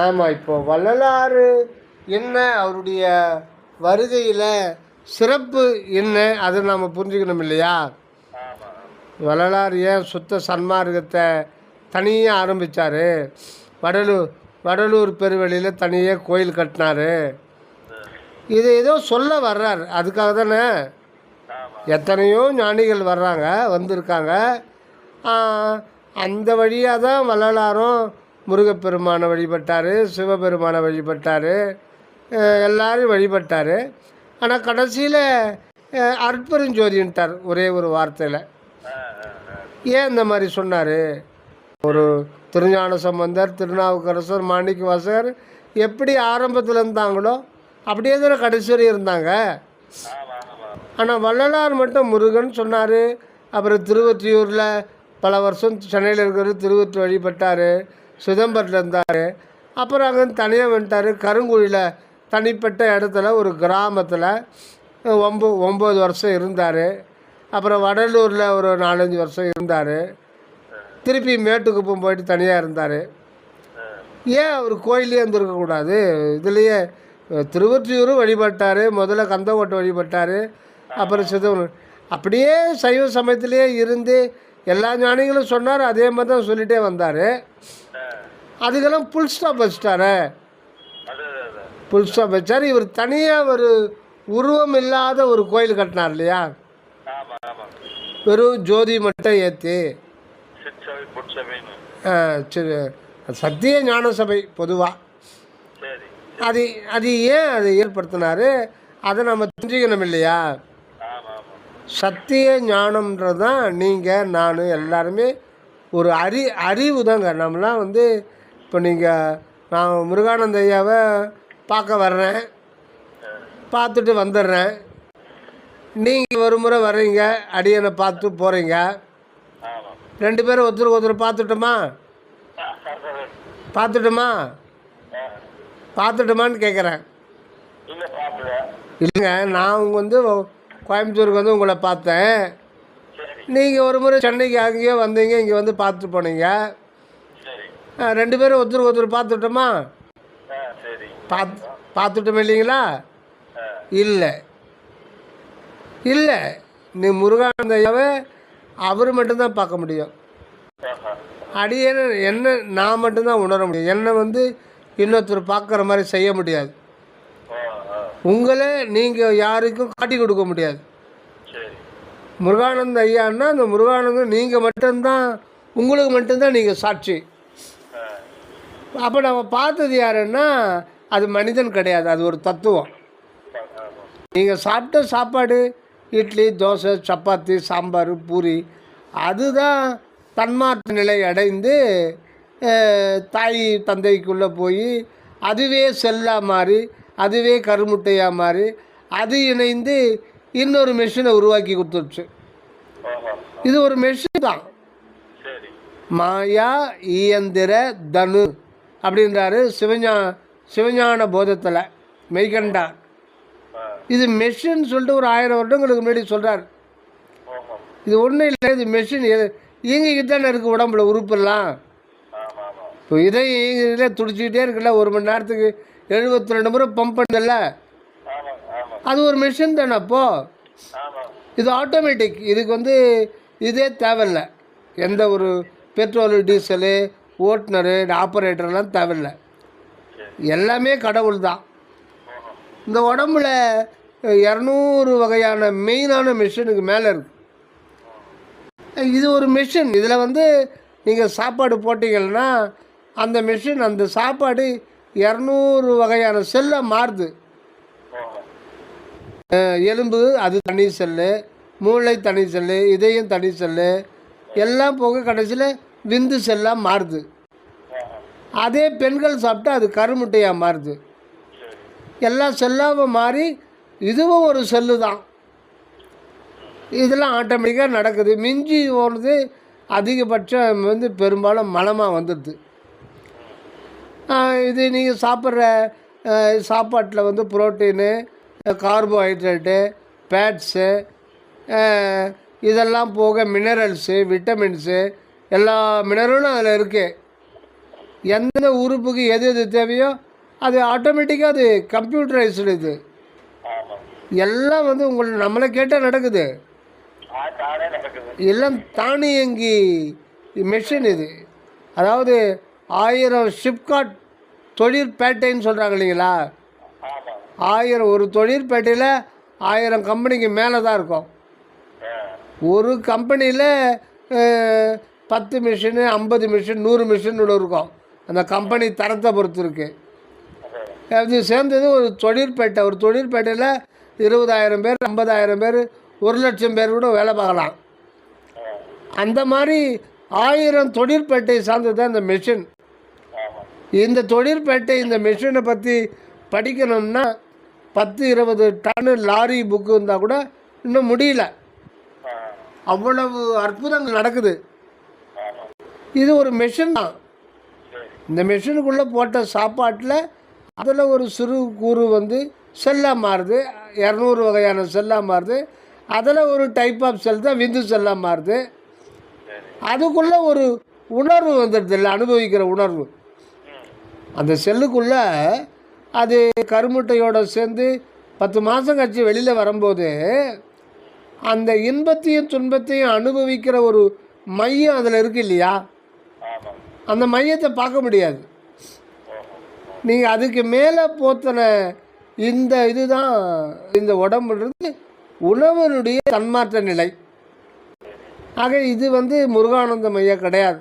ஆமாம் இப்போ வள்ளலாறு என்ன அவருடைய வருகையில் சிறப்பு என்ன அதை நாம் புரிஞ்சுக்கணும் இல்லையா? வள்ளலார் ஏன் சுத்த சன்மார்க்கத்தை தனியாக ஆரம்பித்தார் வடலூர் வடலூர் பெருவெளியில் தனியாக கோயில் கட்டினார். இது ஏதோ சொல்ல வர்றார். அதுக்காக தானே எத்தனையோ ஞானிகள் வர்றாங்க வந்திருக்காங்க. அந்த வழியாக தான் வள்ளலாரும் முருகப்பெருமானை வழிபட்டார் சிவபெருமானை வழிபட்டார் எல்லாரும் வழிபட்டார். ஆனால் கடைசியில் அற்பெருஞ்சோதின்ட்டார் ஒரே ஒரு வார்த்தையில். ஏன் இந்த மாதிரி சொன்னார்? ஒரு திருஞான சம்பந்தர் திருநாவுக்கரசர் மாணிக்க வாசகர் எப்படி ஆரம்பத்தில் இருந்தாங்களோ அப்படியே தானே கடைசி வரை இருந்தாங்க. ஆனால் வள்ளலார் மட்டும் முருகன் சொன்னார். அப்புறம் திருவற்றியூரில் பல வருஷம் சென்னையில் இருக்கிற திருவற்றி வழிபட்டார். சிதம்பரத்தில் இருந்தார். அப்புறம் அங்கே தனியாக வந்துட்டார். கருங்குழியில் தனிப்பட்ட இடத்துல ஒரு கிராமத்தில் ஒம்போ ஒம்பது வருஷம் இருந்தார். அப்புறம் வடலூரில் ஒரு நாலஞ்சு வருஷம் இருந்தார். திருப்பி மேட்டுக்குப்பம் போயிட்டு தனியாக இருந்தார். ஏன் அவர் கோயிலே இருந்திருக்கக்கூடாது இதுலேயே திருவொற்றியூரும் வழிபட்டார். முதல்ல கந்தக்கோட்டை வழிபட்டார். அப்புறம் சிதம்பரம். அப்படியே சைவ சமயத்திலேயே இருந்து எல்லா ஞானிகளும் சொன்னார். அதே மாதிரி தான் சொல்லிகிட்டே வந்தார். அதுக்கெல்லாம் புல் ஸ்டாப் வச்சிட்டாரு. புல் ஸ்டாப் வச்சார். இவர் தனியாக ஒரு உருவம் இல்லாத ஒரு கோயில் கட்டினார் இல்லையா? வெறும் ஜோதி மட்டும் ஏற்றி சரி. சத்திய ஞான சபை பொதுவாக அது அது ஏன் அதை ஏற்படுத்தினாரு? அதை நம்ம தெரிஞ்சுக்கணும் இல்லையா? சத்திய ஞானம்ன்றது தான் நீங்கள் நான் எல்லாருமே ஒரு அறி அறிவு தாங்க நம்மளாம் வந்து இப்போ நீங்கள் நான் முருகானந்த ஐயாவை பார்க்க வர்றேன். பார்த்துட்டு வந்துடுறேன். நீங்கள் ஒரு முறை வர்றீங்க அடியனை பார்த்து போகிறீங்க ரெண்டு பேரும் ஒருத்தருக்கு ஒருத்தர் பார்த்துட்டோமா? பார்த்துட்டோமா? பார்த்துட்டோமான்னு கேட்குறேன் இல்லைங்க நான் வந்து கோயம்புத்தூருக்கு வந்து உங்களை பார்த்தேன். நீங்கள் ஒரு முறை சென்னைக்கு அங்கேயோ வந்தீங்க இங்கே வந்து பார்த்துட்டு போனீங்க. ரெண்டு பேரும் ஒருத்தருக்கு ஒருத்தர் பார்த்துட்டோமா? பார்த்து பார்த்துட்டோம் இல்லைங்களா? இல்லை. இல்லை. நீ முருகானந்த ஐயாவை அவர் மட்டும்தான் பார்க்க முடியும். அடியேன்னு என்ன நான் மட்டும்தான் உணர முடியும். என்னை வந்து இன்னொருத்தர் பார்க்குற மாதிரி செய்ய முடியாது. உங்களை நீங்கள் யாருக்கும் காட்டி கொடுக்க முடியாது. முருகானந்த ஐயான்னா அந்த முருகானந்தம் நீங்கள் மட்டும்தான் உங்களுக்கு மட்டும்தான் நீங்கள் சாட்சி. அப்போ நம்ம பார்த்தது யாருன்னா அது மனிதன் கிடையாது அது ஒரு தத்துவம். நீங்கள் சாப்பிட்ட சாப்பாடு இட்லி தோசை சப்பாத்தி சாம்பார் பூரி அதுதான் தன்மாற்ற நிலை அடைந்து தாய் தந்தைக்குள்ளே போய் அதுவே செல்லாக மாறி அதுவே கருமுட்டையாக மாறி அது இணைந்து இன்னொரு மெஷினை உருவாக்கி கொடுத்துருச்சு. இது ஒரு மெஷின் தான். மாயா இயந்திர தனு. அப்படின்றாரு சிவஞா சிவஞான போதத்தில் மெய்கண்டா. இது மெஷின் சொல்லிட்டு ஒரு ஆயிரம் வருடங்களுக்கு முன்னாடி சொல்கிறார் இது ஒன்றும் இல்லை இது மெஷின் இயங்கிக்கிட்டு தானே இருக்குது உடம்புல உறுப்பெல்லாம். இப்போ இதை இயங்கிக்கிட்டே துடிச்சிக்கிட்டே இருக்குல்ல ஒரு மணி நேரத்துக்கு எழுபத்தி ரெண்டு முறை பம்ப் பண்ணல அது ஒரு மிஷின் தானே அப்போது இது ஆட்டோமேட்டிக் இதுக்கு வந்து இதே தேவையில்லை. எந்த ஒரு பெட்ரோலு டீசலு ஓட்டுநரு ஆப்ரேட்டர்லாம் தேவையில்லை. எல்லாமே கடவுள் தான். இந்த உடம்புல இரநூறு வகையான மெயினான மிஷினுக்கு மேலே இருக்கு. இது ஒரு மிஷின் இதில் வந்து நீங்கள் சாப்பாடு போட்டீங்கன்னா அந்த மிஷின் அந்த சாப்பாடு இரநூறு வகையான செல்லை மாறுது. எலும்பு அது தனி செல்லு மூளை தனி செல்லு இதயம் தனி செல்லு எல்லாம் போக கடைசியில் விந்து செல்லாக மாறுது. அதே பெண்கள் சாப்பிட்டா அது கருமுட்டையாக மாறுது. எல்லாம் செல்லாம மாறி இதுவும் ஒரு செல்லு தான் இதெல்லாம் ஆட்டோமேட்டிக்காக நடக்குது. மிஞ்சி போனது அதிகபட்சம் வந்து பெரும்பாலும் மலமாக வந்துடுது. இது நீங்கள் சாப்பிட்ற சாப்பாட்டில் வந்து புரோட்டீனு கார்போஹைட்ரேட்டு ஃபேட்ஸு இதெல்லாம் போக மினரல்ஸு விட்டமின்ஸு எல்லா மினரலும் அதில் இருக்குது எந்தெந்த உறுப்புக்கு எது எது தேவையோ அது ஆட்டோமேட்டிக்காக அது கம்ப்யூட்டரைஸ்டு இது. எல்லாம் வந்து உங்களை நம்மளை கேட்டால் நடக்குது. எல்லாம் தானியங்கி மெஷின் இது. அதாவது ஆயிரம் ஷிப்காட் தொழிற்பேட்டைன்னு சொல்கிறாங்க இல்லைங்களா? ஆயிரம் ஒரு தொழிற்பேட்டையில் ஆயிரம் கம்பெனிக்கு மேலே தான் இருக்கும் ஒரு கம்பெனியில் பத்து மிஷினு ஐம்பது மிஷின் நூறு மிஷின் இருக்கும். அந்த கம்பெனி தரத்தை பொறுத்து இருக்குது அது சேர்ந்தது ஒரு தொழிற்பேட்டை. ஒரு தொழிற்பேட்டையில் இருபதாயிரம் பேர் ஐம்பதாயிரம் பேர் ஒரு லட்சம் பேர் கூட வேலை பார்க்கலாம். அந்த மாதிரி ஆயிரம் தொழிற்பேட்டை சார்ந்தது தான் இந்த மிஷின். இந்த தொழிற்பேட்டை இந்த மிஷினை பற்றி படிக்கணும்னா பத்து இருபது டன்னு லாரி புக்கு இருந்தால் கூட இன்னும் முடியல. அவ்வளவு அற்புதங்கள் நடக்குது. இது ஒரு மிஷின் தான். இந்த மிஷினுக்குள்ளே போட்ட சாப்பாட்டில் அதில் ஒரு சிறு கூறு வந்து செல்லாக மாறுது. இரநூறு வகையான செல்லாக மாறுது. அதில் ஒரு டைப் ஆஃப் செல் தான் விந்து செல்லாக மாறுது. அதுக்குள்ளே ஒரு உணர்வு வந்துடுது இல்லை அனுபவிக்கிற உணர்வு. அந்த செல்லுக்குள்ளே அது கருமுட்டையோடு சேர்ந்து பத்து மாதம் கழிச்சு வெளியில் வரும்போது அந்த இன்பத்தையும் துன்பத்தையும் அனுபவிக்கிற ஒரு மையம் அதில் இருக்கு இல்லையா? அந்த மையத்தை பார்க்க முடியாது. நீங்கள் அதுக்கு மேலே போத்தின இந்த இதுதான் இந்த உடம்புன்றது உணவனுடைய தன்மாற்ற நிலை. ஆக இது வந்து முருகானந்த மையம் கிடையாது.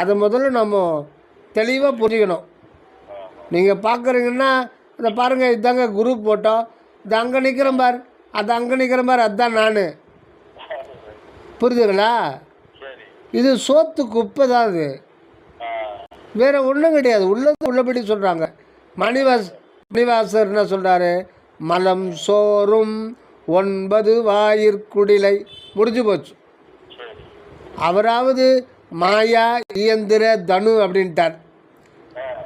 அதை முதல்ல நம்ம தெளிவாக புரிஞ்சுக்கணும். நீங்கள் பார்க்குறீங்கன்னா அதை பாருங்கள் இதாங்க குரூப் போட்டோம் இது அங்கே நிற்கிறேன் பார். அது அங்கே நிற்கிறேன் பார். அதுதான் நான். புரியுதுங்களா? இது சோத்து குப்பை தான் அது வேற ஒன்றும் கிடையாது. உள்ளது உள்ளபடி சொல்கிறாங்க மணிவாஸ் மணிவாசர் என்ன சொல்கிறாரு மலம் சோறும் ஒன்பது வாயிற்குடிலை முடிஞ்சு போச்சு. அவராவது மாயா இயந்திர தனு அப்படின்ட்டார்.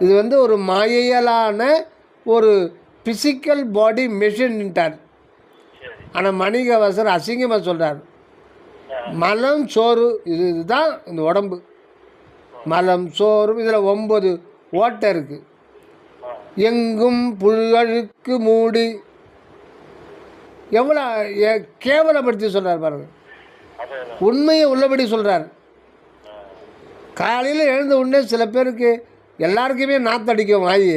இது வந்து ஒரு மாயையலான ஒரு ஃபிசிக்கல் பாடி மெஷின்ட்டார் ஆனால் மணிகவாசர் அசிங்கமாக சொல்கிறார் மலம் சோறு இது இதுதான் இந்த உடம்பு. மலம் சோறு இதில் ஒம்பது ஓட்டை இருக்குது எங்கும் புல்கழுக்கு மூடி. எவ்வளோ கேவலப்படுத்தி சொல்கிறார் பாருங்க. உண்மையை உள்ளபடி சொல்கிறார் காலையில் எழுந்த உடனே சில பேருக்கு எல்லாருக்குமே நாத்தடிக்கும் வாய்.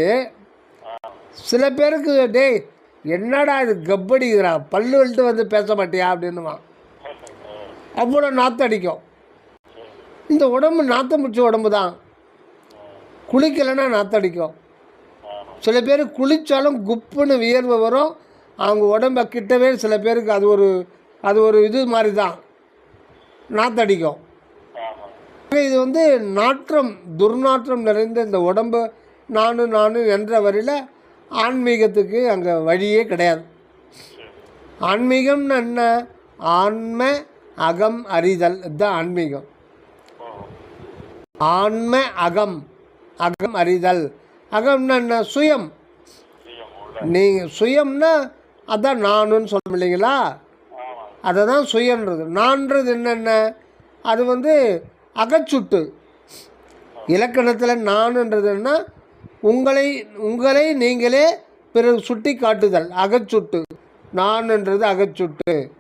சில பேருக்கு டேய் என்னடா இது கப்படிக்கிறா பல்லு வலிட்டு வந்து பேச மாட்டியா? அப்படின்னுவான். அவ்வளோ நாற்றடிக்கும் இந்த உடம்பு நாத்தம் பிடிச்ச உடம்பு தான் குளிக்கலைன்னா நாற்றடிக்கும் சில பேர் குளித்தாலும் குப்புன்னு வியர்வை வரும். அவங்க உடம்ப கிட்டவே சில பேருக்கு அது ஒரு அது ஒரு இது மாதிரி தான் நாத்தடிக்கும் இது வந்து நாற்றம் துர்நாற்றம் நிறைந்த இந்த உடம்பு நானு நானு என்ற வரையில் ஆன்மீகத்துக்கு அங்கே வழியே கிடையாது. ஆன்மீகம்னு என்ன? ஆன்ம அகம் அறிதல் இதுதான் ஆன்மீகம். ஆன்ம அகம் அகம் அறிதல். அகம்னா என்ன? சுயம். நீங்கள் சுயம்னா அதான் நானுன்னு சொல்ல இல்லைங்களா? அதை தான் சுயன்றது நான்றது என்னென்ன? அது வந்து அகச்சுட்டு. இலக்கணத்தில் நானுன்றதுன்னா உங்களை உங்களை நீங்களே பிறகு சுட்டி காட்டுதல் அகச்சுட்டு. நான்ன்றது அகச்சுட்டு.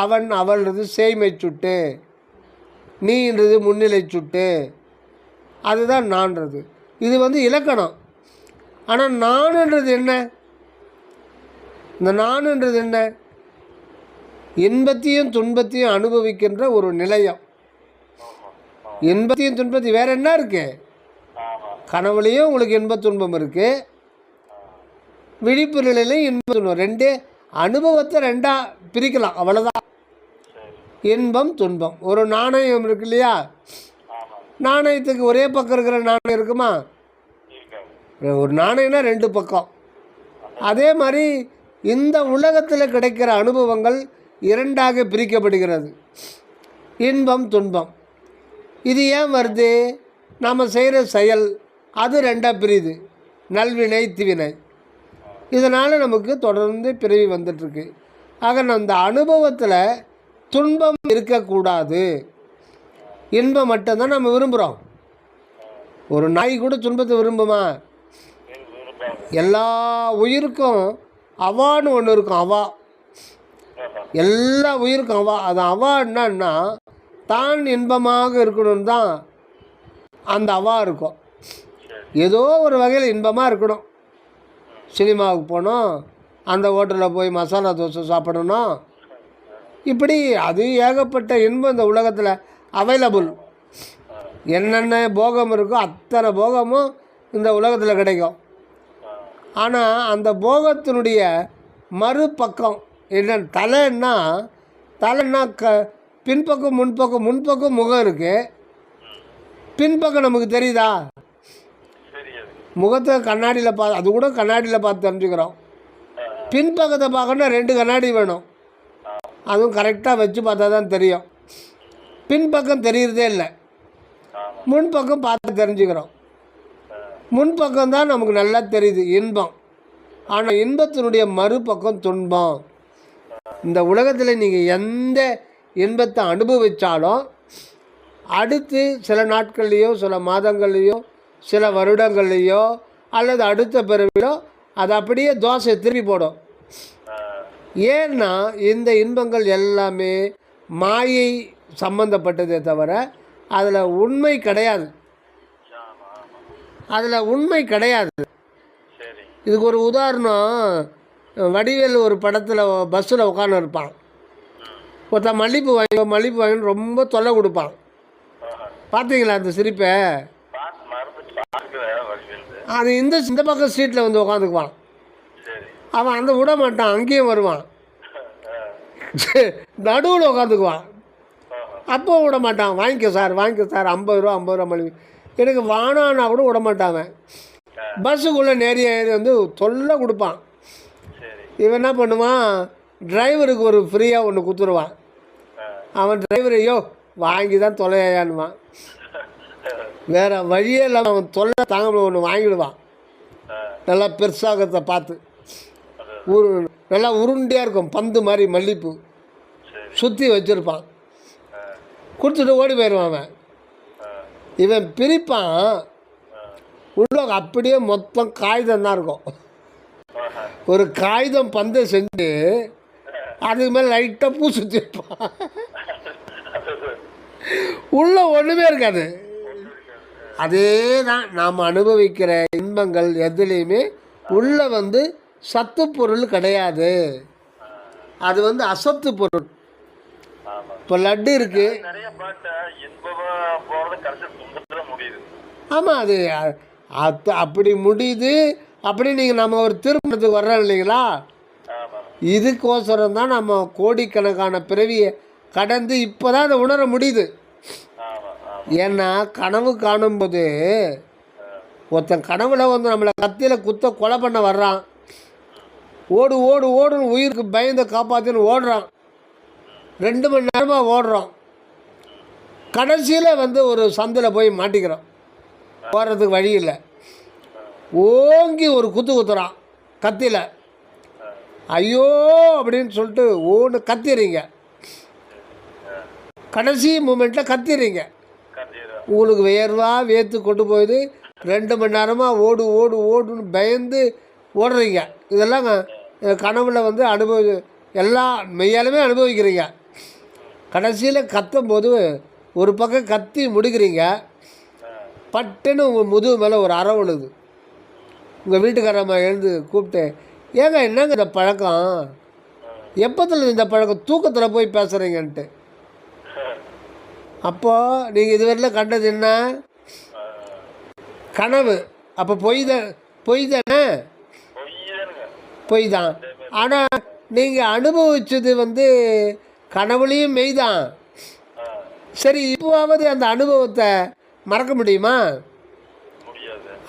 அவன் அவள்ன்றது சேய்மை சுட்டு நீன்றது முன்னிலை சுட்டு. அதுதான் நான்றது. இது வந்து இலக்கணம். ஆனால் நானுன்றது என்ன? இந்த நானுன்றது என்ன? இன்பத்தையும் துன்பத்தையும் அனுபவிக்கின்ற ஒரு நிலையம். இன்பத்தையும் துன்பத்தையும் வேற என்ன இருக்கு? ஆமாம் கனவுலையும் உங்களுக்கு இன்ப துன்பம் இருக்கு. விழிப்பு நிலையிலையும் இன்ப துன்பம் ரெண்டே அனுபவத்தை ரெண்டா பிரிக்கலாம் அவ்வளோதான் இன்பம் துன்பம். ஒரு நாணயம் இருக்கு இல்லையா? நாணயத்துக்கு ஒரே பக்கம் இருக்கிற நாணயம் இருக்குமா? ஒரு நாணயம்னா ரெண்டு பக்கம். அதே மாதிரி இந்த உலகத்தில் கிடைக்கிற அனுபவங்கள் இரண்டாக பிரிக்கப்படுகிறது. இன்பம் துன்பம். இது ஏன் வருது? நாம் செய்கிற செயல் அது ரெண்டாக பிரியுது. நல்வினை தீவினை. இதனால் நமக்கு தொடர்ந்து பிறவி வந்துட்டுருக்கு. ஆக அந்த அனுபவத்தில் துன்பம் இருக்கக்கூடாது. இன்பம் மட்டும்தான் நம்ம விரும்புகிறோம் ஒரு நாய் கூட துன்பத்தை விரும்புமா? எல்லா உயிருக்கும் அவான்னு ஒன்று இருக்கும் அவா. எல்லா உயிருக்கும் அவா. அது அவா என்னன்னா தான் இன்பமாக இருக்கணும் தான் அந்த அவா இருக்கும். ஏதோ ஒரு வகையில் இன்பமாக இருக்கணும். சினிமாவுக்கு போகணும் அந்த ஹோட்டலில் போய் மசாலா தோசை சாப்பிடணும் இப்படி அது ஏகப்பட்ட இன்பம் இந்த உலகத்தில். அவைலபிள் என்னென்ன போகம் இருக்கோ அத்தனை போகமும் இந்த உலகத்தில் கிடைக்கும். ஆனால் அந்த போகத்தினுடைய மறுபக்கம் என்ன தலைன்னா தலைன்னா க பின்பக்கம் முன்பக்கம் முன்பக்கம் முகம் இருக்குது பின்பக்கம் நமக்கு தெரியுதா? முகத்தை கண்ணாடியில் பா அது கூட கண்ணாடியில் பார்த்து தெரிஞ்சுக்கிறோம். பின்பக்கத்தை பார்க்கணுன்னா ரெண்டு கண்ணாடி வேணும். அதுவும் கரெக்டாக வச்சு பார்த்தா தான் தெரியும். பின்பக்கம் தெரியறதே இல்லை. முன்பக்கம் பார்த்து தெரிஞ்சுக்கிறோம். முன்பக்கம் தான் நமக்கு நல்லா தெரியுது இன்பம். ஆனால் இன்பத்தினுடைய மறுபக்கம் துன்பம். இந்த உலகத்தில் நீங்கள் எந்த இன்பத்தை அனுபவித்தாலும் அடுத்து சில நாட்கள்லேயோ சில மாதங்கள்லேயோ சில வருடங்கள்லேயோ அல்லது அடுத்த பிறவிலோ அது அப்படியே தோசை திருப்பி போடும். ஏன்னா இந்த இன்பங்கள் எல்லாமே மாயை சம்பந்தப்பட்டதே தவிர அதில் உண்மை கிடையாது. அதில் உண்மை கிடையாது. இதுக்கு ஒரு உதாரணம் வடிவேல் ஒரு படத்தில் பஸ்ஸில் உட்காந்து இருப்பான். ஒருத்தன் மல்லிப்பூ வாங்கி மல்லிப்பூ வாங்கி ரொம்ப தொல்லை கொடுப்பான். பார்த்தீங்களா அந்த சிரிப்பை பார்த்து மறந்துட்டு பார்க்குறேன் வடிவேல் அது இந்த இந்த பக்கம் சீட்டில் வந்து உட்காந்துக்குவான் அவன் அந்த விட மாட்டான் அங்கேயும் வருவான். நடுவில் உட்காந்துக்குவான். அப்போ விட மாட்டான். வாங்கிக்கோ சார் வாங்கிக்கோ சார் ஐம்பது ரூபா ஐம்பது ரூபா மளிகை எனக்கு வானானா கூட விட மாட்டான் அவன். பஸ்ஸுக்குள்ளே ஏறி வந்து தொல்லை கொடுப்பான். இவன் என்ன பண்ணுவான்? டிரைவருக்கு ஒரு ஃப்ரீயாக ஒன்று கொடுத்துருவான். அவன் டிரைவர் ஐயோ வாங்கி தான் தொலையானுவான் வேறு வழியே இல்லாமல் அவன் தொல்லை தாங்க ஒன்று வாங்கிடுவான். நல்லா பெருசாகத்தை பார்த்து. உரு நல்லா உருண்டையாக இருக்கும் பந்து மாதிரி மல்லிப்பூ. சுற்றி வச்சுருப்பான். கொடுத்துட்டு ஓடி போயிடுவான் அவன். இவன் பிரிப்பான். உள்ள அப்படியே மொத்தம் காகிதம் தான் இருக்கும். ஒரு காகிதம் பந்தை செஞ்சு அதுக்கு மேலே லைட்டாக பூ சுற்றி வைப்பான். உள்ள ஒன்றுமே இருக்காது. அதே தான் நாம் அனுபவிக்கிற இன்பங்கள் எதுலேயுமே உள்ள வந்து சத்து பொருள் கிடையாது. அது வந்து அசத்து பொருள். இப்போ லட்டு முடியுது. ஆமாம் அது அது அப்படி முடியுது. அப்படி நீங்கள் நம்ம ஒரு திருமணத்துக்கு வர்றோம் இல்லைங்களா? இதுக்கோசரம் தான் நம்ம கோடிக்கணக்கான பிறவியை கடந்து இப்போ தான் அதை உணர முடியுது. ஏன்னா கனவு காணும்போது ஒருத்தன் கனவுல வந்து நம்மளை கத்தியில் குத்த கொலை பண்ண வர்றான். ஓடு ஓடு ஓடுன்னு உயிருக்கு பயந்து காப்பாற்றின்னு ஓடுறான். ரெண்டு மணி நேரமாக ஓடுறோம் கடைசியில் வந்து ஒரு சந்தில் போய் மாட்டிக்கிறோம் போகிறதுக்கு வழி இல்லை. ஓங்கி ஒரு குத்து குத்துறான் கத்தியில். ஐயோ அப்படின்னு சொல்லிட்டு ஓன்னு கத்திடுறீங்க கடைசி மூமெண்ட்டில் கத்திடுறீங்க உங்களுக்கு வேர்வா வேர்த்து கொண்டு போகுது ரெண்டு மணி நேரமாக ஓடு ஓடு ஓடுன்னு பயந்து ஓடுறீங்க. இதெல்லாம் கனவுல வந்து அனுபவி எல்லா மெய்யாலுமே அனுபவிக்கிறீங்க. கடைசியில் கத்தும் போது ஒரு பக்கம் கத்தி முடிக்கிறீங்க. பட்டுன்னு உங்கள் முதுகு மேலே ஒரு அறை விழுது. உங்கள் வீட்டுக்காரம்மா எழுந்து கூப்பிட்டு ஏங்க என்னங்க இந்த பழக்கம்? எப்போத்துல இந்த பழக்கம்? தூக்கத்தில் போய் பேசுகிறீங்கன்ட்டு அப்போது நீங்கள் இதுவரையில் கண்டது என்ன? கனவு. அப்போ பொய் தான் பொய் தானே? பொய் தான். ஆனால் நீங்கள் அனுபவிச்சது வந்து கனவுலையும் மெய் தான். சரி இப்போவாவது அந்த அனுபவத்தை மறக்க முடியுமா?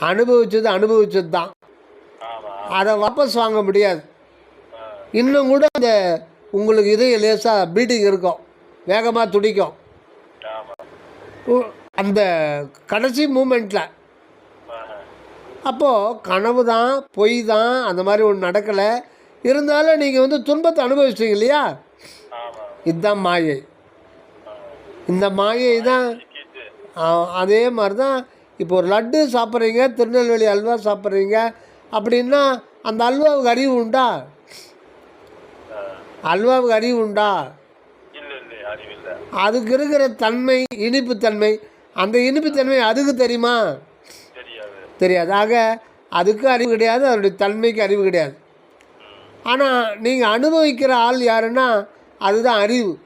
அனுபவிச்சது அனுபவிச்சது தான். அதை வாபஸ் வாங்க முடியாது. இன்னும் கூட அந்த உங்களுக்கு இது லேசாக பீட்டிங் இருக்கும். வேகமாக துடிக்கும். அந்த கடைசி மூமெண்ட்டில் அப்போது கனவு தான் பொய் தான் அந்த மாதிரி ஒன்று நடக்கலை. இருந்தாலும் நீங்கள் வந்து துன்பத்தை அனுபவிச்சிங்க இல்லையா? இதுதான் மாயை. இந்த மாயை தான் அதே மாதிரி தான் இப்போ ஒரு லட்டு சாப்பிட்றீங்க திருநெல்வேலி அல்வா சாப்பிட்றீங்க அப்படின்னா அந்த அல்வாவுக்கு அறிவு உண்டா? அல்வாவுக்கு அறிவு உண்டா? அதுக்கு இருக்கிற தன்மை இனிப்பு தன்மை. அந்த இனிப்பு தன்மை அதுக்கு தெரியுமா? தெரியாது. ஆக அதுக்கு அறிவு கிடையாது அதனுடைய தன்மைக்கு அறிவு கிடையாது. ஆனால் நீங்கள் அனுபவிக்கிற ஆள் யாருன்னா அதுதான் அறிவு.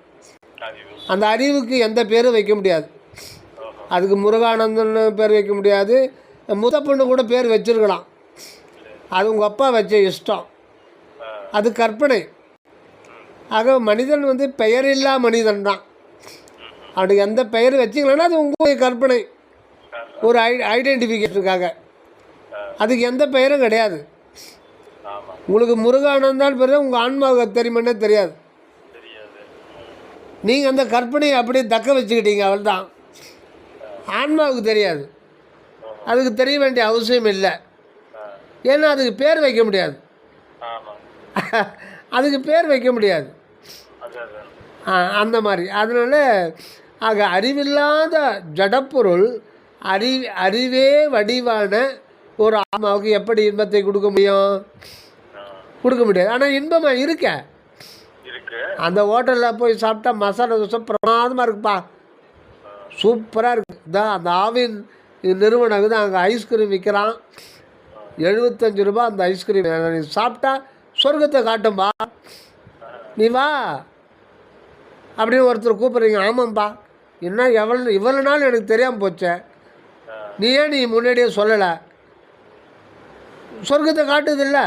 அந்த அறிவுக்கு எந்த பேரும் வைக்க முடியாது. அதுக்கு முருகானந்தன் பேர் வைக்க முடியாது. முத்தப்பொண்ணு கூட பேர் வச்சிருக்கலாம். அது உங்கள் அப்பா வச்ச இஷ்டம். அது கற்பனை. ஆக மனிதன் வந்து பெயரில்லா மனிதன் தான் அவனுக்கு எந்த பெயர் வச்சிங்களேன்னா அது உங்களுடைய கற்பனை. ஒரு ஐ ஐடென்டிஃபிகேஷனுக்காக. அதுக்கு எந்த பெயரும் கிடையாது. உங்களுக்கு முருகானந்தான் பேர் உங்கள் ஆன்மாவுக்கு தெரியுமானே தெரியாது. நீங்கள் அந்த கற்பனையை அப்படியே தக்க வச்சுக்கிட்டீங்க அவள் தான் ஆன்மாவுக்கு தெரியாது. அதுக்கு தெரிய வேண்டிய அவசியம் இல்லை. ஏன்னா அதுக்கு பேர் வைக்க முடியாது. அதுக்கு பேர் வைக்க முடியாது. அந்த மாதிரி. அதனால் ஆக அறிவில்லாத ஜடப்பொருள் அறி அறிவே வடிவான ஒரு ஆன்மாவுக்கு எப்படி இன்பத்தை கொடுக்க முடியும்? கொடுக்க முடியாது. ஆனால் இன்பமாக இருக்க? அந்த ஹோட்டலில் போய் சாப்பிட்டா மசாலா தோசை பிரமாதமாக இருக்குப்பா. சூப்பராக இருக்குது இதான் அந்த ஆவின் நிறுவனம் தான் அங்கே ஐஸ்கிரீம் விற்கிறான் எழுபத்தஞ்சு ரூபா அந்த ஐஸ்கிரீம் நீ சாப்பிட்டா சொர்க்கத்தை காட்டும்பா. நீ வா. அப்படின்னு ஒருத்தர் கூப்பிட்றீங்க ஆமாம்ப்பா என்ன எவ்வளோ இவ்வளோ நாள் எனக்கு தெரியாமல் போச்சே. நீ ஏன் நீ முன்னாடியே சொல்லலை. சொர்க்கத்தை காட்டுதில்ல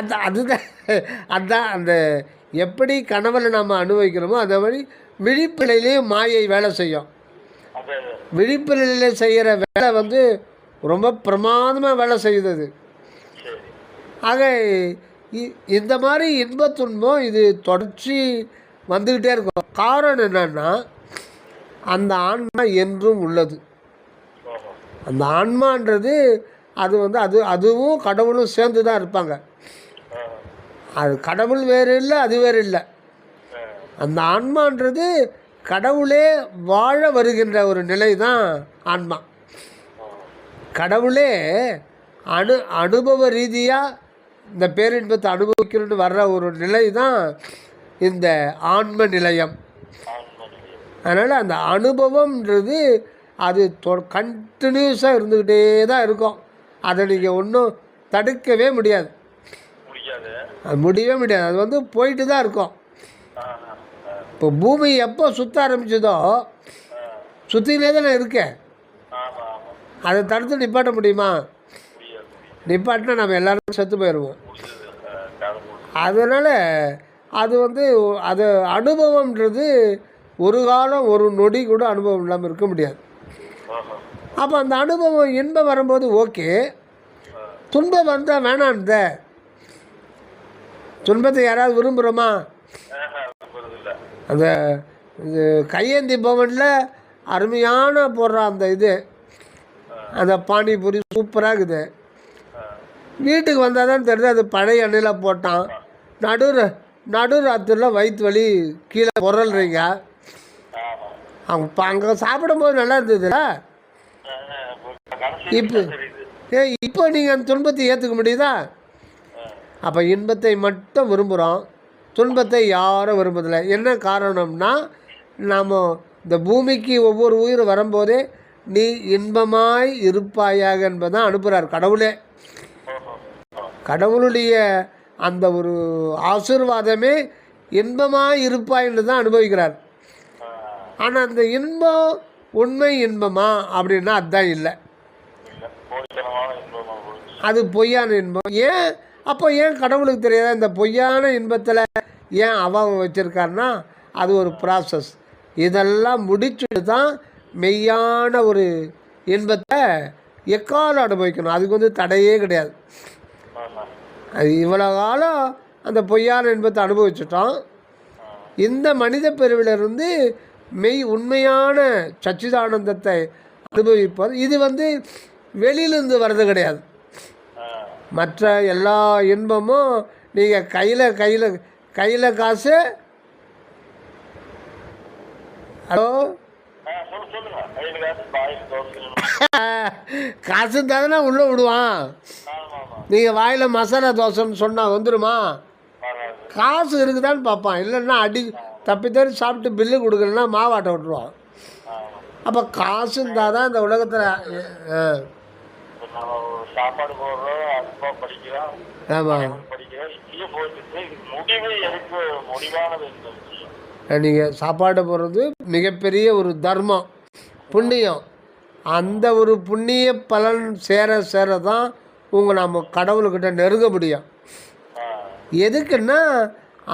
அந்த அதுதான் அதுதான் அந்த எப்படி கனவுல நாம் அனுபவிக்கிறோமோ அதே மாதிரி விழிப்பிலையிலையும் மாயை வேலை செய்யும். அது செய்கிற வேலை வந்து ரொம்ப பிரமாதமாக வேலை செய்தது. அது ஆக இந்த மாதிரி இன்ப துன்பம் இது தொடர்ச்சி வந்துக்கிட்டே இருக்கும். காரணம் என்னன்னா அந்த ஆன்மா என்றும் உள்ளது. அந்த ஆன்மான்றது அது வந்து அது அதுவும் கடவுளும் சேர்ந்து தான் இருப்பாங்க. அது கடவுள் வேறு இல்லை அது வேறு இல்லை. அந்த ஆன்மான்றது கடவுளே வாழ வருகின்ற ஒரு நிலை தான் ஆன்மா. கடவுளே அனு அனுபவ ரீதியாக இந்த பேரின்பத்தை அனுபவிக்கணும்னு வர்ற ஒரு நிலை தான் இந்த ஆன்ம நிலையம் அதனால் அந்த அனுபவம்ன்றது அது தொ கண்டினியூஸாக இருந்துக்கிட்டே தான் இருக்கும். அதை நீங்கள் ஒன்றும் தடுக்கவே முடியாது. முடியாது. அது முடியவே முடியாது. அது வந்து போயிட்டு தான் இருக்கும். இப்போ பூமி எப்போ சுற்ற ஆரம்பிச்சதோ சுற்றினே தானே இருக்கேன் அதை தடுத்து நிப்பாட்ட முடியுமா? நிப்பாட்டினா நம்ம எல்லாரும் செத்து போயிடுவோம் அதனால் அது வந்து அது அனுபவம்ன்றது ஒரு காலம் ஒரு நொடி கூட அனுபவம் இல்லாமல் இருக்க முடியாது. அப்போ அந்த அனுபவம் இன்பம் வரும்போது ஓகே. துன்பம் வந்தால் வேணான்ற துன்பத்தை யாராவது விரும்புகிறோமா அந்த இது கையேந்தி பவனில் அருமையான போடுற அந்த இது. அந்த பானிபூரி சூப்பராக இருக்குது. வீட்டுக்கு வந்தால் தான் தெரியுது அது பழைய எண்ணெயில் போட்டான். நடு நடு ராத்திரியில் வயிற்று வலி கீழே புரள்றீங்க அவங்க இப்போ அங்கே சாப்பிடும்போது நல்லா இருந்ததுல்ல இப்போ ஏ இப்போ நீங்கள் அந்த துன்பத்தை ஏற்றுக்க முடியுதா? அப்போ இன்பத்தை மட்டும் விரும்புகிறோம் துன்பத்தை யாரும் விரும்புதில்லை என்ன காரணம்னா நாம் இந்த பூமிக்கு ஒவ்வொரு உயிர் வரும்போதே நீ இன்பமாய் இருப்பாயாக என்பதான் அனுப்புகிறார் கடவுளே. கடவுளுடைய அந்த ஒரு ஆசீர்வாதமே இன்பமாக இருப்பாய்ன்னு தான் அனுபவிக்கிறார். ஆனால் அந்த இன்பம் உண்மை இன்பமா? அப்படின்னா அதுதான் இல்லை. அது பொய்யான இன்பம். ஏன்? அப்போ ஏன் கடவுளுக்கு தெரியாத? இந்த பொய்யான இன்பத்தில் ஏன் அவன் வச்சுருக்காருன்னா அது ஒரு ப்ராசஸ் இதெல்லாம் முடிச்சுட்டு தான் மெய்யான ஒரு இன்பத்தை எக்காலம் அனுபவிக்கணும்? அதுக்கு வந்து தடையே கிடையாது. அது இவ்வளோ காலம் அந்த பொய்யான இன்பத்தை அனுபவிச்சிட்டோம். இந்த மனித பிரிவிலிருந்து மெய் உண்மையான சச்சிதானந்தத்தை அனுபவிப்பது. இது வந்து வெளியிலேருந்து வர்றது கிடையாது. மற்ற எல்லா இன்பமும் நீங்கள் கையில் கையில் கையில் காசு. ஹலோ? காசு தானே உள்ளே விடுவான். நீங்கள் வாயில் மசாலா தோசைன்னு சொன்னால் வந்துடுமா காசு இருக்குதான்னு பார்ப்பான். இல்லைன்னா அடி தப்பி தப்பி சாப்பிட்டு பில்லு கொடுக்கலன்னா மாவாட்ட விட்டுருவான். அப்போ காசு இருந்தால் தான் இந்த உலகத்தில் சாப்பாடு ஆமாம் நீங்கள் சாப்பாடு போடுறது மிகப்பெரிய ஒரு தர்மம் புண்ணியம். அந்த ஒரு புண்ணிய பலன் சேர சேர தான் உங்கள் நம்ம கடவுள்கிட்ட நெருங்க முடியும். எதுக்குன்னா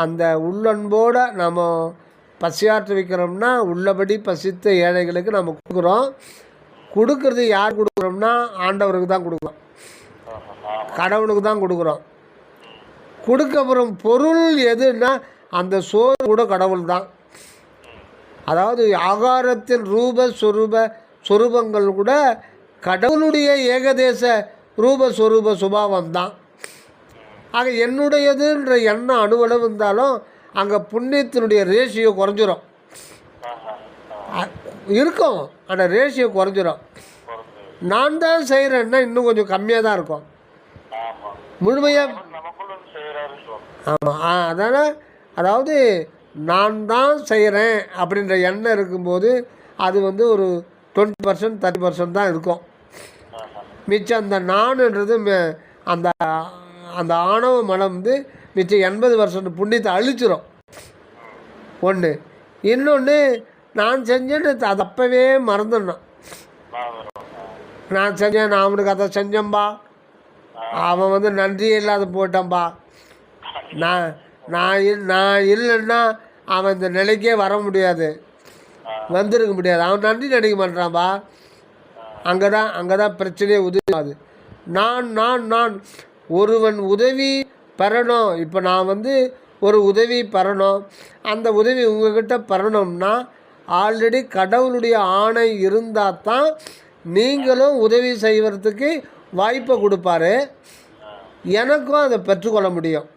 அந்த உள்ளன்போட நம்ம பசியாற்ற வைக்கிறோம்னா உள்ளபடி பசித்த ஏழைகளுக்கு நம்ம கொடுக்குறோம். கொடுக்கறது யார் கொடுக்குறோம்னா ஆண்டவருக்கு தான் கொடுக்குறோம். கடவுளுக்கு தான் கொடுக்குறோம். கொடுக்க போகிற பொருள் எதுன்னா அந்த சோறு கூட கடவுள் தான். அதாவது ஆகாரத்தின் ரூப சொரூப சொரூபங்கள் கூட கடவுளுடைய ஏகதேச ரூப சொரூப சுபாவம் தான் ஆக என்னுடையதுன்ற எண்ணம் அணுவளவு இருந்தாலும் அங்கே புண்ணியத்தினுடைய ரேஷியோ குறைஞ்சிரும். இருக்கும். ஆனால் ரேஷியோ குறைஞ்சிரும். நான் தான் செய்கிறேன்னா இன்னும் கொஞ்சம் கம்மியாக தான் இருக்கும். முழுமையாக ஆமாம் அதனால் அதாவது நான் தான் செய்கிறேன் அப்படின்ற எண்ணம் இருக்கும்போது அது வந்து ஒரு டுவெண்ட்டி பர்சன்ட் தேர்ட்டி பர்சன்ட் தான் இருக்கும். மிச்சம் அந்த நானுன்றது அந்த அந்த ஆணவ மனம் வந்து மிச்சம் எண்பது பர்சன்ட் புண்ணியத்தை அழிச்சிரும். ஒன்று இன்னொன்று நான் செஞ்சேன்னு அது அப்போவே மறந்துடணும். நான் செஞ்சேன் நான் அவனுக்கு அதை செஞ்சேன்பா. அவன் வந்து நன்றியே இல்லாத போயிட்டான்பா. நான் நான் நான் இல்லைன்னா அவன் இந்த நிலைக்கே வர முடியாது. வந்திருக்க முடியாது. அவன் நன்றி நினைக்க மாட்டான்பா அங்கே தான் அங்கே தான் பிரச்சனையே உதவாது நான் நான் நான். ஒருவன் உதவி பெறணும். இப்போ நான் வந்து ஒரு உதவி பெறணும். அந்த உதவி உங்ககிட்ட பெறணும்னா ஆல்ரெடி கடவுளுடைய ஆணை இருந்தால் தான் நீங்களும் உதவி செய்வதற்கு வாய்ப்பை கொடுப்பாரு. எனக்கும் அதை பெற்றுக்கொள்ள முடியும்.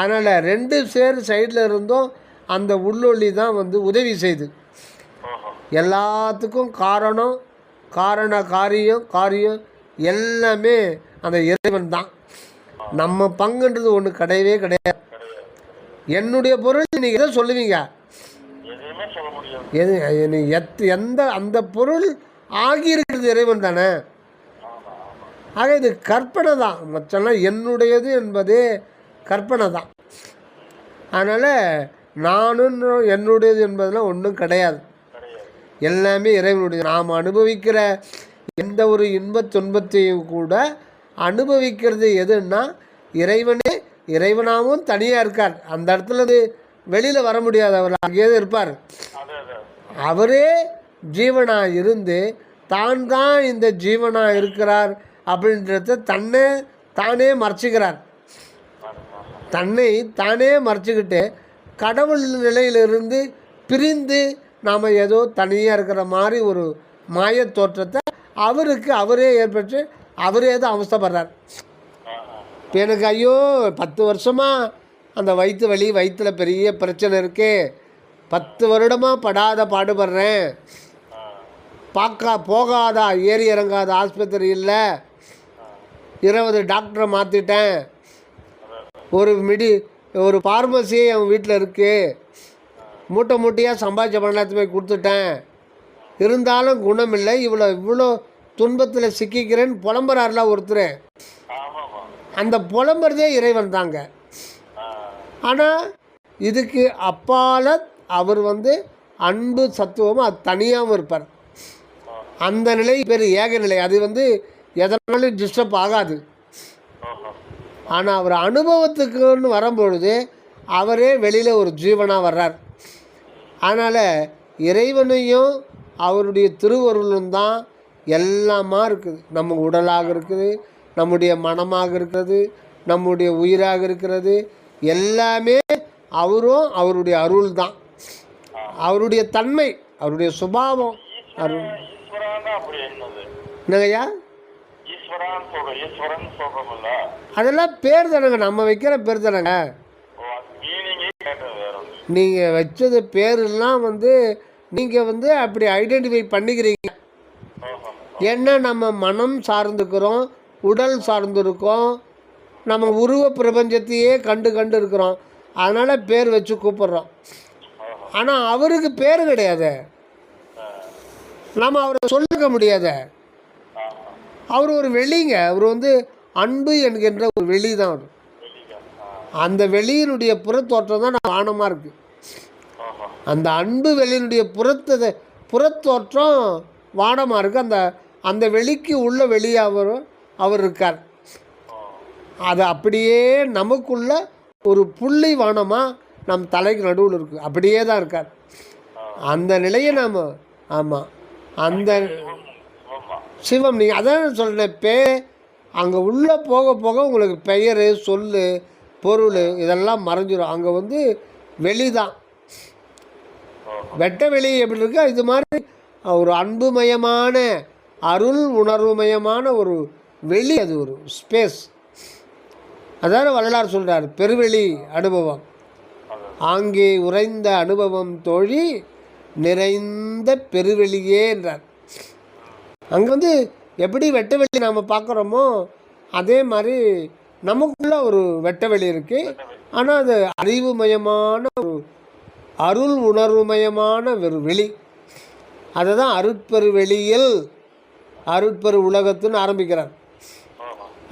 அதனால் ரெண்டு பேர் சைடில் இருந்தும் அந்த உள்ளொளி தான் வந்து உதவி செய்யுது ஓஹோ எல்லாத்துக்கும் காரணம் காரண காரியம் காரியம் எல்லாமே அந்த இறைவன் தான். நம்ம பங்குன்றது ஒன்று கிடையவே கிடையாது. என்னுடைய பொருள் நீங்கள் எதை சொல்லுவீங்க? எது எத் எந்த அந்த பொருள் ஆகியிருக்கிறது இறைவன் தானே? ஆக இது கற்பனை தான். மற்றெல்லாம் என்னுடையது என்பதே கற்பனை தான். அதனால் நானும் என்னுடையது என்பதெல்லாம் ஒன்றும் கிடையாது. எல்லாமே இறைவனுடைய நாம் அனுபவிக்கிற எந்த ஒரு இன்பத் துன்பத்தையும் கூட அனுபவிக்கிறது எதுன்னா இறைவனே இறைவனாகவும் தனியாக இருக்கார். அந்த இடத்துல அது வெளியில் வர முடியாது அவர் அங்கேயே தான் இருப்பார். அவரே ஜீவனாக இருந்து தான் தான் இந்த ஜீவனாக இருக்கிறார் அப்படின்றத தன்னை தானே மறைச்சிக்கிறார். தன்னை தானே மறைச்சிக்கிட்டு கடவுள் நிலையிலிருந்து பிரிந்து நாம் ஏதோ தனியாக இருக்கிற மாதிரி ஒரு மாய தோற்றத்தை அவருக்கு அவரே ஏற்பட்டு அவரே தான் அவஸ்தைப்படுறார். இப்போ எனக்கு ஐயோ பத்து வருஷமாக அந்த வயிற்று வலி வயிற்றில் பெரிய பிரச்சனை இருக்கே. பத்து வருடமாக படாத பாடுபடுறேன். பார்க்க போகாதா ஏறி இறங்காத ஆஸ்பத்திரி இல்லை. இருபது டாக்டரை மாற்றிட்டேன் ஒரு மிடி ஒரு ஃபார்மசியே என் வீட்டில் இருக்குது மூட்டை மூட்டையாக சம்பாதிச்ச பணத்தை போய் கொடுத்துட்டேன். இருந்தாலும் குணம் இல்லை இவ்வளோ இவ்வளோ துன்பத்தில் சிக்கிக்கிறேன்னு புலம்புறாருல ஒருத்தர். அந்த புலம்புறதே இறைவன் தாங்க. ஆனால் இதுக்கு அப்பால அவர் வந்து அன்பு சத்துவமும் அது தனியாகவும் இருப்பார். அந்த நிலை பேர் ஏக நிலை. அது வந்து எதனாலும் டிஸ்டர்ப் ஆகாது. ஆனால் அவர் அனுபவத்துக்குன்னு வரும்பொழுது அவரே வெளியில் ஒரு ஜீவனாக வர்றார். அதனால் இறைவனையும் அவருடைய திருவருளும் தான் எல்லாமா இருக்குது. நம்ம உடலாக இருக்குது நம்முடைய மனமாக இருக்கிறது நம்முடைய உயிராக இருக்கிறது எல்லாமே அவரும் அவருடைய அருள் தான். அவருடைய தன்மை அவருடைய சுபாவம் அருள். என்னங்கய்யா? அதெல்லாம் பேர் தானங்க நம்ம வைக்கிற பேர் தானங்க? நீங்கள் வச்சது பேரெல்லாம் வந்து நீங்கள் வந்து அப்படி ஐடென்டிஃபை பண்ணிக்கிறீங்க. என்ன ஏன்னா நம்ம மனம் சார்ந்துக்கிறோம் உடல் சார்ந்திருக்கோம் நம்ம உருவ பிரபஞ்சத்தையே கண்டு கண்டு இருக்கிறோம். அதனால் பேர் வச்சு கூப்பிட்றோம். ஆனால் அவருக்கு பேர் கிடையாது. நம்ம அவரை சொல்லிக்க முடியாத. அவர் ஒரு வெளிங்க. அவர் வந்து அன்பு என்கின்ற ஒரு வெளி தான் அவர். அந்த வெளியினுடைய புறத்தோற்றம் தான் நான் வானமாக இருக்குது அந்த அன்பு வெளியினுடைய புறத்தை புறத்தோற்றம் வானமாக இருக்குது அந்த அந்த வெளிக்கு உள்ள வெளியே அவர் அவர் இருக்கார். அது அப்படியே நமக்குள்ள ஒரு புள்ளி வானமாக நம் தலைக்கு நடுவில் இருக்குது அப்படியே தான் இருக்கார். அந்த நிலையை நாம் ஆமாம் அந்த சிவம் நீங்கள் அதான் சொல்கிறேன் பே அங்கே உள்ளே போக போக உங்களுக்கு பெயர் சொல் பொருள் இதெல்லாம் மறைஞ்சிரும். அங்கே வந்து வெளி தான். வெட்ட வெளி எப்படி இருக்கோ இது மாதிரி ஒரு அன்புமயமான அருள் உணர்வுமயமான ஒரு வெளி அது ஒரு ஸ்பேஸ் அதாவது வள்ளலார் சொல்கிறார் பெருவெளி அனுபவம். ஆங்கே உறைந்த அனுபவம் தோழி நிறைந்த பெருவெளியே என்றார். அங்கே வந்து எப்படி வெட்ட வெளி நாம் பார்க்குறோமோ அதே மாதிரி நமக்குள்ள ஒரு வெட்ட வெளி இருக்குது ஆனால் அது அறிவுமயமான ஒரு அருள் உணர்வுமயமான ஒரு வெளி. அதை தான் அருட்பெரு வெளியில் அருட்பெரு உலகத்துன்னு ஆரம்பிக்கிறார்.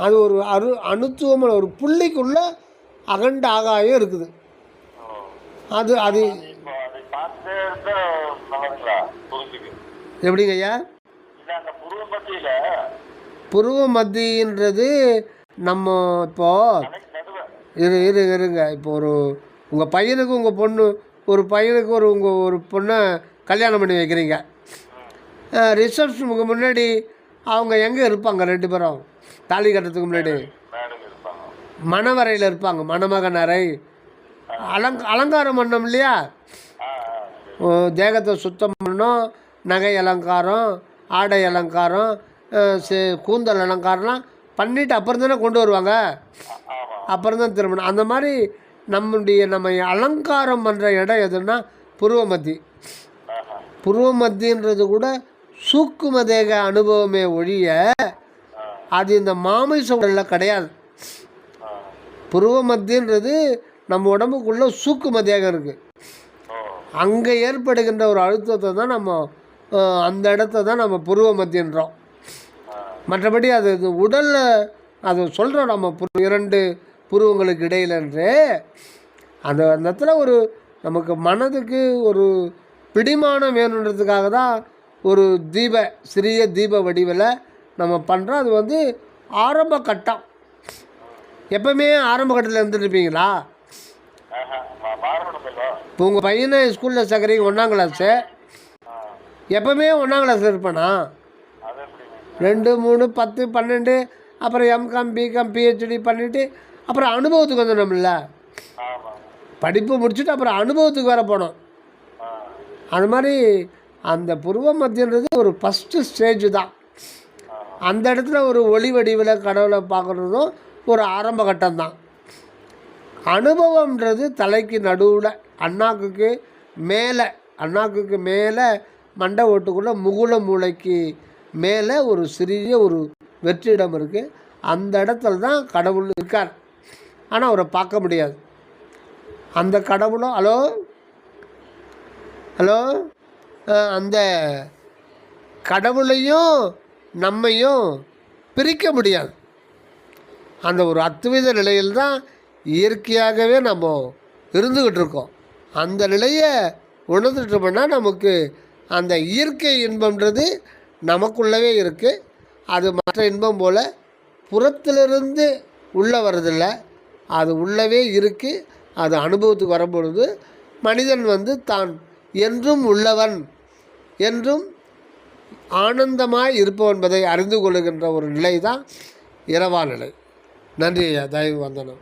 அது ஒரு அரு அணுத்துவமான ஒரு புள்ளிக்குள்ள அகண்ட ஆகாயம் இருக்குது. அது அது எப்படிங்க ஐயா? புருவ மத்தின்றது நம்ம இப்போ இரு இரு இருங்க. இப்போ ஒரு உங்கள் பையனுக்கு உங்கள் பொண்ணு ஒரு பையனுக்கு ஒரு உங்கள் ஒரு பொண்ணை கல்யாணம் பண்ணி வைக்கிறீங்க. ரிசப்ஷனுக்கு முன்னாடி அவங்க எங்கே இருப்பாங்க ரெண்டு பேரும்? தாலி கட்டுறதுக்கு முன்னாடி. இருப்பாங்க மணவரையில் இருப்பாங்க மணமகன் அறை அலங் அலங்காரம் பண்ணோம் இல்லையா தேகத்தை சுத்தம் பண்ணோம் நகை அலங்காரம் ஆடை அலங்காரம் சே- கூந்தல் அலங்காரம்லாம் பண்ணிவிட்டு அப்புறம் தானே கொண்டு வருவாங்க? அப்புறம் தான் திருமணம். அந்த மாதிரி நம்முடைய நம்ம அலங்காரம் பண்ணுற இடம் எதுன்னா புருவ மத்தி புருவ மத்தின்றது கூட சூக்குமதேக அனுபவமே ஒழிய அது இந்த மாமிச உடலில் கிடையாது. ஆ புருவ மத்தின்றது நம்ம உடம்புக்குள்ளே சூக்குமதேகம் இருக்குது அங்கே ஏற்படுகின்ற ஒரு அழுத்தத்தை தான் நம்ம அந்த இடத்த தான் நம்ம புருவ மத்தின்றோம் மற்றபடி அது உடலில் அது சொல்கிறோம் நம்ம புரு இரண்டு புருவங்களுக்கு இடையிலன்று அந்த அந்த இடத்துல ஒரு நமக்கு மனதுக்கு ஒரு பிடிமானம் வேணுன்றதுக்காக தான் ஒரு தீப சிறிய தீப வடிவில் நம்ம பண்ணுறோம் அது வந்து ஆரம்ப கட்டம். எப்பவுமே ஆரம்ப கட்டத்தில் இருந்துருப்பீங்களா இப்போ உங்கள் பையனை ஸ்கூலில் சேர்க்குறீங்க ஒன்றாம் கிளாஸு எப்பவுமே ஒன்றாம் கிளாஸில் இருப்பானா? ரெண்டு மூணு பத்து பன்னெண்டு அப்புறம் எம்காம் பிகாம் பிஹெச்டி பண்ணிவிட்டு அப்புறம் அனுபவத்துக்கு வந்துடணும்ல. படிப்பு முடிச்சுட்டு அப்புறம் அனுபவத்துக்கு வேறு போனோம். அது மாதிரி அந்த புருவ மத்தியன்றது ஒரு ஃபஸ்ட்டு ஸ்டேஜ் தான். அந்த இடத்துல ஒரு ஒளி வடிவில் கடவுளை பார்க்குறதும் ஒரு ஆரம்ப கட்டம் தான். அனுபவம்ன்றது தலைக்கு நடுவில் அண்ணாக்குக்கு மேலே அண்ணாக்குக்கு மேலே மண்டை ஓட்டுக்குள்ளே முகுல மூளைக்கு மேலே ஒரு சிறிய ஒரு வெற்றிடம் இருக்குது அந்த இடத்துல தான் கடவுள் இருக்கார். ஆனால் அவரை பார்க்க முடியாது. அந்த கடவுளும் ஹலோ? ஹலோ? அந்த கடவுளையும் நம்மையும் பிரிக்க முடியாது. அந்த ஒரு அத்துவித நிலையில் தான் இயற்கையாகவே நம்ம இருந்துக்கிட்டு இருக்கோம். அந்த நிலையை உணர்ந்துட்டோம்னா நமக்கு அந்த இயற்கை இன்பம்ன்றது நமக்குள்ளவே இருக்குது அது மற்ற இன்பம் போல் புறத்திலிருந்து உள்ளே வர்றதில்ல. அது உள்ளவே இருக்குது அது அனுபவத்துக்கு வரும்பொழுது மனிதன் வந்து தான் என்றும் உள்ளவன் என்றும் ஆனந்தமாய் இருப்பவன் என்பதை அறிந்து கொள்ளுகின்ற ஒரு நிலை தான் இரவா நிலை நன்றி ஐயா. தயவு வந்தனம்.